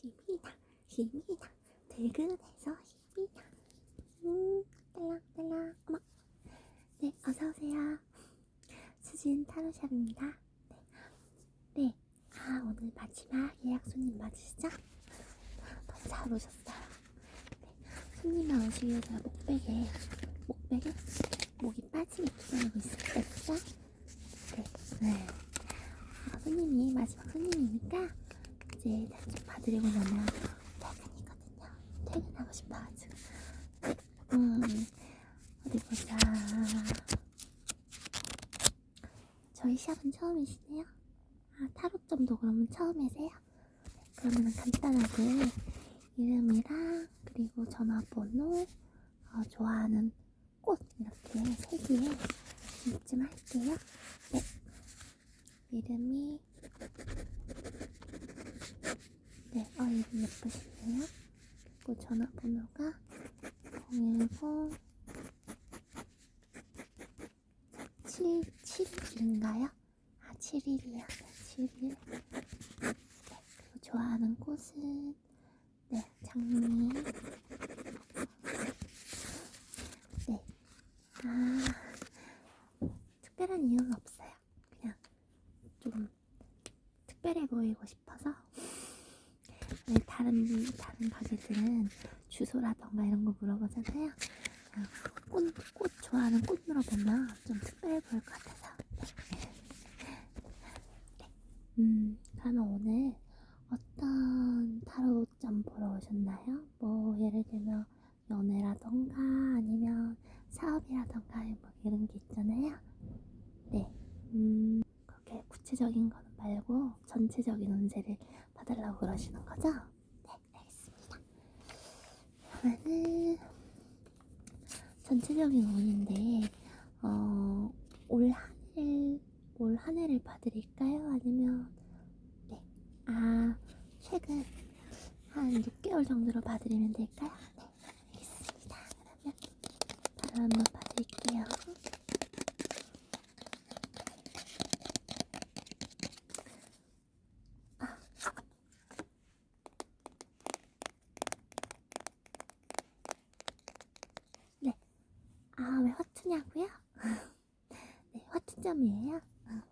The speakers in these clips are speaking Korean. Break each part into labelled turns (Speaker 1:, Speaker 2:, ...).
Speaker 1: 힘이 다 힘이 다 퇴근해서 힘이 다 음 딸랑딸랑 어머 네 어서오세요 수진 타로샵입니다 네. 네. 아 오늘 마지막 예약 손님 맞으시죠? 너무 잘 오셨어요 네. 손님만 오시기 위해 제가 목베개 목베개 목이 빠지게 기다리고 있었거든요 네. 네. 아, 손님이 마지막 손님이니까 이제 다좀 봐드리고 나면 퇴근이거든요. 퇴근하고 싶어가지고. 음, 어디 보자. 저희 샵은 처음이시네요. 아, 타로점도 그러면 처음이세요? 네, 그러면 간단하게 이름이랑 그리고 전화번호, 어, 좋아하는 꽃 이렇게 세 개에 좀 할게요. 네. 이름이 네, 어, 이름 예쁘시네요. 그리고 전화번호가 010 77인가요? 아, 7일이요. 네, 7일. 네, 그리고 좋아하는 꽃은 네, 장미. 네. 아, 특별한 이유는 없어요. 그냥 좀 특별해 보이고 싶어서 왜 다른 다른 가게들은 주소라던가 이런 거 물어보잖아요. 꽃, 꽃 좋아하는 꽃 물어보면 좀 특별해 보일 것 같아서. 네. 네. 음, 그러면 오늘 어떤 타로점 보러 오셨나요? 뭐 예를 들면 연애라던가 아니면 사업이라던가 뭐 이런 게 있잖아요. 네. 음, 그렇게 구체적인 거는 말고 전체적인 운세를 그러시는 거죠? 네, 알겠습니다. 그러면은 전체적인 운인데 어, 올 한해 올 한해를 봐드릴까요? 아니면 네, 아 최근 한 6개월 정도로 봐드리면 될까요? 네, 알겠습니다. 그러면 바로 한번 봐드릴게요. 아, 왜 화투냐고요? 네, 화투점이에요. 어.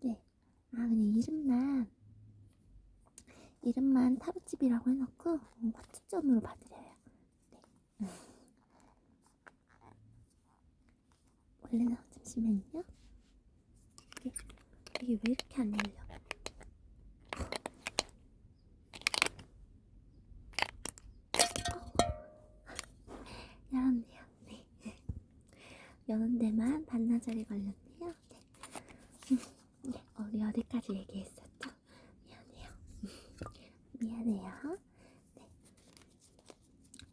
Speaker 1: 네. 아, 그냥 이름만, 이름만 타로집이라고 해놓고, 음, 화투점으로 봐드려요. 네. 원래는, 잠시만요. 이게, 이게 왜 이렇게 안 열려? 열었네요. 네. 여는 데만 반나절이 걸렸네요. 네. 음, 네. 우리 어디까지 얘기했었죠? 미안해요. 미안해요. 네.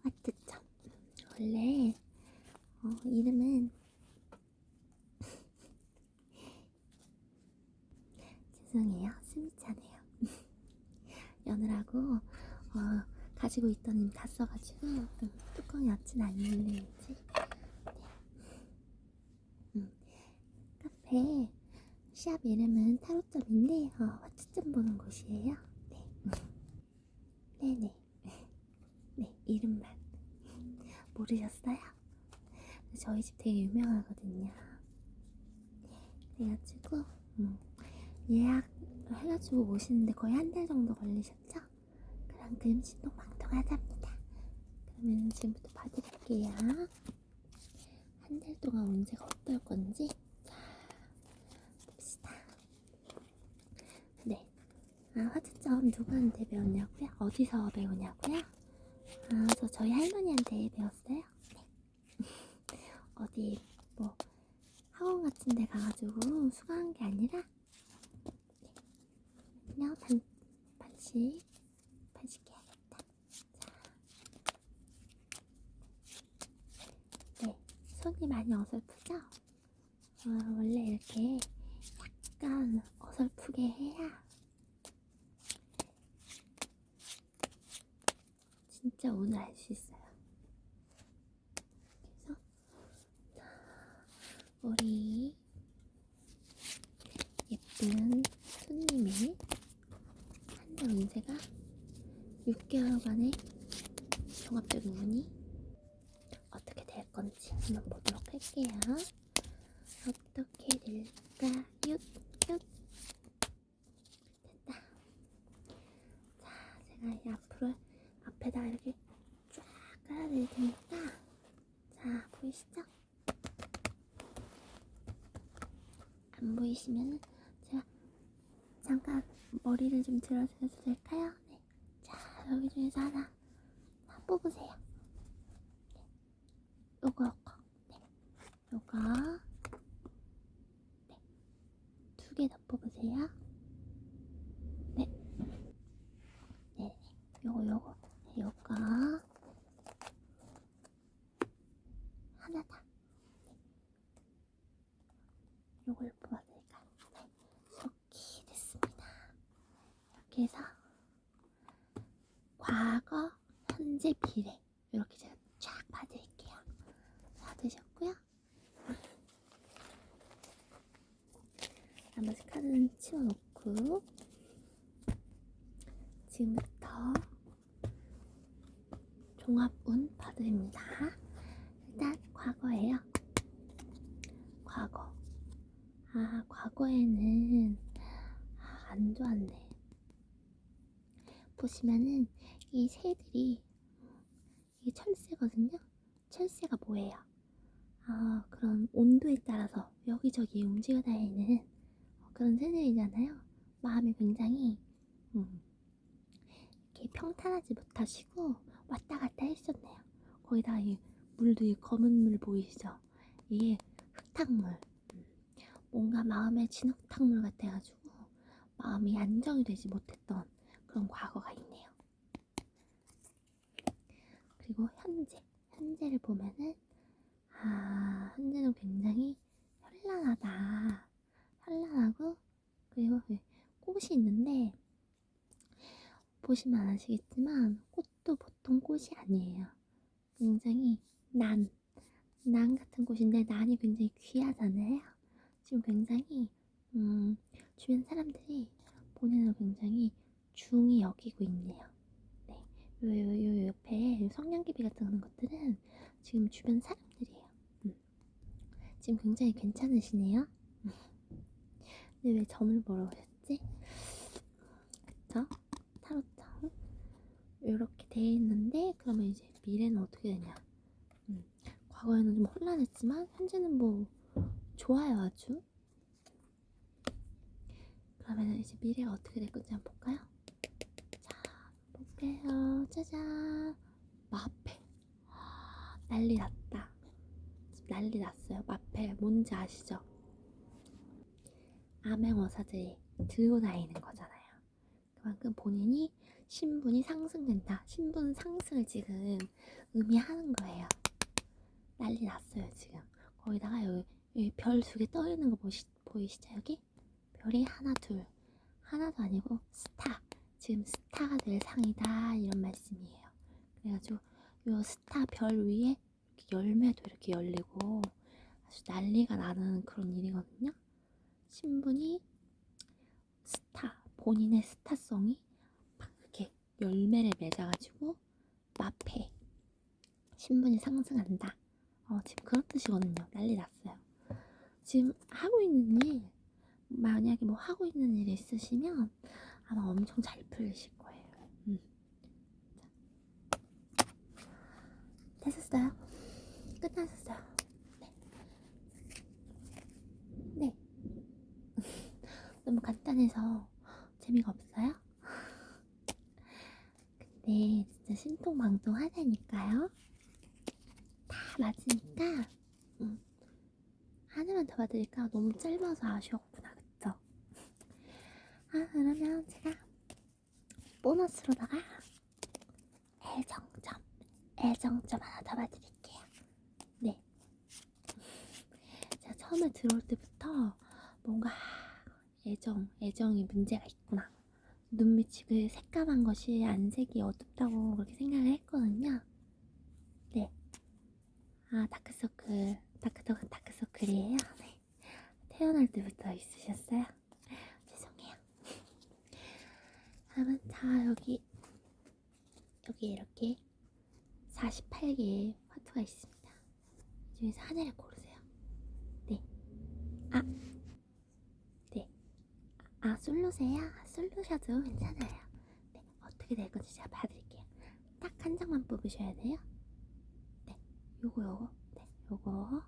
Speaker 1: 하트점. 원래 어, 이름은 죄송해요. 숨이 차네요. 연으라고 어, 가지고 있던 힘다 써가지고 음, 뚜껑이 어찌나 안 열리는지 음. 카페 샵 이름은 타로점인데 어, 화투점 보는 곳이에요 네. 네네 네 이름만 모르셨어요? 저희 집 되게 유명하거든요 그래가지고 음, 예약 해가지고 오시는데 거의 한 달 정도 걸리셨죠? 그만큼 신동 방통하답니다. 그러면 지금부터 봐드릴게요. 한 달 동안 운세가 어떨 건지 자 봅시다. 네, 아, 화투점 누구한테 배웠냐고요? 어디서 배우냐고요? 아, 저 저희 할머니한테 배웠어요. 네. 어디 뭐 학원 같은 데 가가지고 수강한 게 아니라 네. 그냥 반, 반씩 반씩 해야겠다. 자. 네, 손이 많이 어설프죠? 어, 원래 이렇게 약간 어설프게 해야 진짜 오늘 알 수 있어요. 그래서 우리 예쁜 손님의 한달 운세가 6개월간의 종합적인 운이 어떻게 될 건지 한번 보도록 할게요. 어떻게 될까요? 얏. 됐다. 자, 제가 이 앞으로 앞에다 이렇게 쫙 깔아드릴 테니까 자 보이시죠? 안 보이시면은 제가 잠깐 머리를 좀 들어주셔도 될까요? 네. 자 여기 중에서 하나 하나 뽑으세요. 네. 요거 요거 네. 요거 네. 두 개 더 뽑으세요. 네. 네. 요거 요거 네, 요거 하나 다. 네. 요걸 뽑아드릴까요? 네. 이렇게 됐습니다. 이렇게 해서 과거, 현재, 미래 이렇게 제가 쫙 봐드릴게요. 받으셨고요. 나머지 카드는 치워놓고 지금부터 종합운 봐드립니다. 일단 과거예요. 과거. 아, 과거에는 아, 안 좋았네. 보시면은 이 새들이 이게 철새거든요. 철새가 뭐예요? 아, 그런 온도에 따라서 여기저기 움직여 다니는 어, 그런 새들이잖아요. 마음이 굉장히 음, 이렇게 평탄하지 못하시고 왔다 갔다 했었네요. 거기다가 이 물도 이 검은 물 보이시죠? 이게 흙탕물. 음, 뭔가 마음의 진흙탕물 같아가지고 마음이 안정이 되지 못했던 그런 과거가 있네요. 그리고 현재, 현재를 보면은 아 현재는 굉장히 현란하다, 현란하고 그리고 그 꽃이 있는데 보시면 아시겠지만 꽃도 보통 꽃이 아니에요. 굉장히 난, 난 같은 꽃인데 난이 굉장히 귀하잖아요. 지금 굉장히 음, 주변 사람들이 본인을 굉장히 중히 여기고 있네요. 네, 요, 요, 요 옆에 요 성냥개비 같은 것들은 지금 주변 사람들이에요. 음. 지금 굉장히 괜찮으시네요. 근데 왜 점을 보러 오셨지? 그쵸? 타로점 이렇게 돼 있는데 그러면 이제 미래는 어떻게 되냐? 음, 과거에는 좀 혼란했지만 현재는 뭐 좋아요 아주. 그러면 이제 미래가 어떻게 될 건지 한번 볼까요? 자, 볼게요. 짜잔. 마패. 난리 났다. 난리 났어요. 마패. 뭔지 아시죠? 암행어사들이 들고 다니는 거잖아요. 그만큼 본인이 신분이 상승된다. 신분 상승을 지금 의미하는 거예요. 난리 났어요, 지금. 거기다가 여기, 여기 별 두 개 떠 있는 거 보시, 보이시죠, 여기? 별이 하나, 둘. 하나도 아니고 스타. 지금 스타가 될 상이다. 이런 말씀이에요. 그래가지고 요 스타 별 위에 이렇게 열매도 이렇게 열리고 아주 난리가 나는 그런 일이거든요. 신분이 스타, 본인의 스타성이 막 이렇게 열매를 맺어가지고 마패 신분이 상승한다. 어, 지금 그런 뜻이거든요. 난리 났어요. 지금 하고 있는 일, 만약에 뭐 하고 있는 일이 있으시면 아마 엄청 잘 풀리실 거예요. 음. 자. 됐었어요. 끝나셨어요. 네. 네. 너무 간단해서 재미가 없어요? 근데 진짜 신통방통 하다니까요. 다 맞으니까 음. 하나만 더 봐드릴까? 너무 짧아서 아쉬웠구나? 아, 그러면 제가 보너스로다가 애정점, 애정점 하나 더 봐드릴게요. 네. 제가 처음에 들어올 때부터 뭔가 애정, 애정이 문제가 있구나. 눈밑이 그 새까만 것이 안색이 어둡다고 그렇게 생각을 했거든요. 네. 아, 다크서클, 다크, 다크서클이에요? 네. 태어날 때부터 있으셨어요? 다음은, 자, 여기 여기에 이렇게 48개의 화투가 있습니다. 이 중에서 하나를 고르세요. 네. 아. 네. 아, 솔로세요? 아, 솔로셔도 괜찮아요. 네. 어떻게 될 건지 제가 봐드릴게요. 딱 한 장만 뽑으셔야 돼요. 네. 요거, 요거. 네. 요거.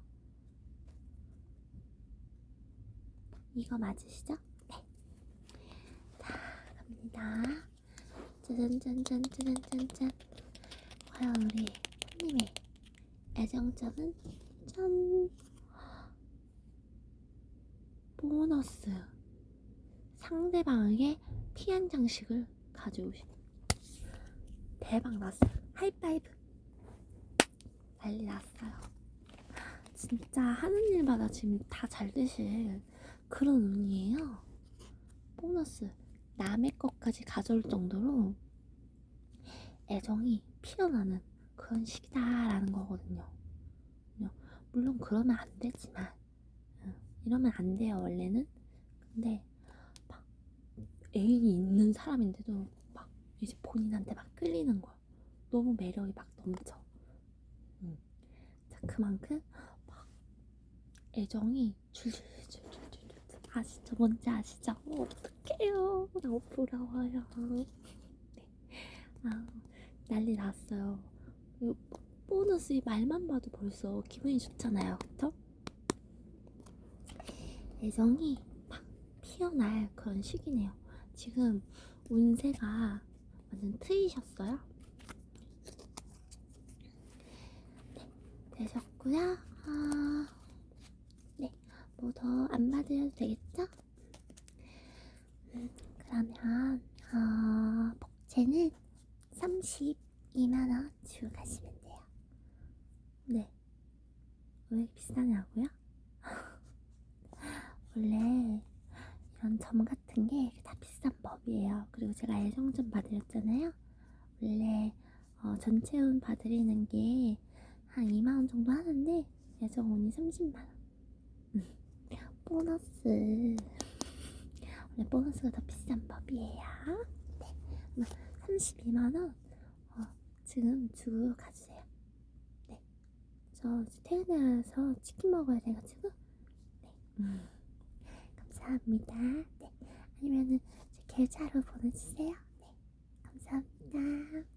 Speaker 1: 이거 맞으시죠? 갑니다. 짜잔짠짠짠짠짠. 과연 우리 손님의 애정점은 짠. 보너스. 상대방에게 티한 장씩을 가져오신. 대박 났어요. 하이파이브. 난리 났어요. 진짜 하는 일마다 지금 다 잘 되실 그런 운이에요. 보너스. 남의 것까지 가져올 정도로 애정이 피어나는 그런 시기다라는 거거든요. 물론 그러면 안 되지만 응, 이러면 안 돼요 원래는. 근데 막 애인이 있는 사람인데도 막 이제 본인한테 막 끌리는 거야. 너무 매력이 막 넘쳐. 응. 자 그만큼 막 애정이 줄줄줄줄줄줄 아시죠? 뭔지 아시죠? 어, 어떡해요. 너무 부러워요. 네. 아, 난리 났어요. 이 보너스 이 말만 봐도 벌써 기분이 좋잖아요. 그쵸? 애정이 막 피어날 그런 시기네요. 지금 운세가 완전 트이셨어요. 네, 되셨고요. 아, 네, 뭐 더 안 받으셔도 되겠죠? 음, 그러면 어, 복채는 32만원 주고 가시면 돼요. 네. 왜 비싸냐고요? 원래 이런 점 같은 게 다 비싼 법이에요. 그리고 제가 애정점 봐드렸잖아요. 원래 어, 전체운 봐드리는 게 한 2만원 정도 하는데 애정운이 30만원. 보너스. 원래 보너스가 더 비싼 법이에요. 네. 그러면 32만원 어, 지금 주고 가주세요. 네. 저 이제 퇴근해서 치킨 먹어야 돼가지고. 네. 음. 감사합니다. 네. 아니면은 제 계좌로 보내주세요. 네. 감사합니다.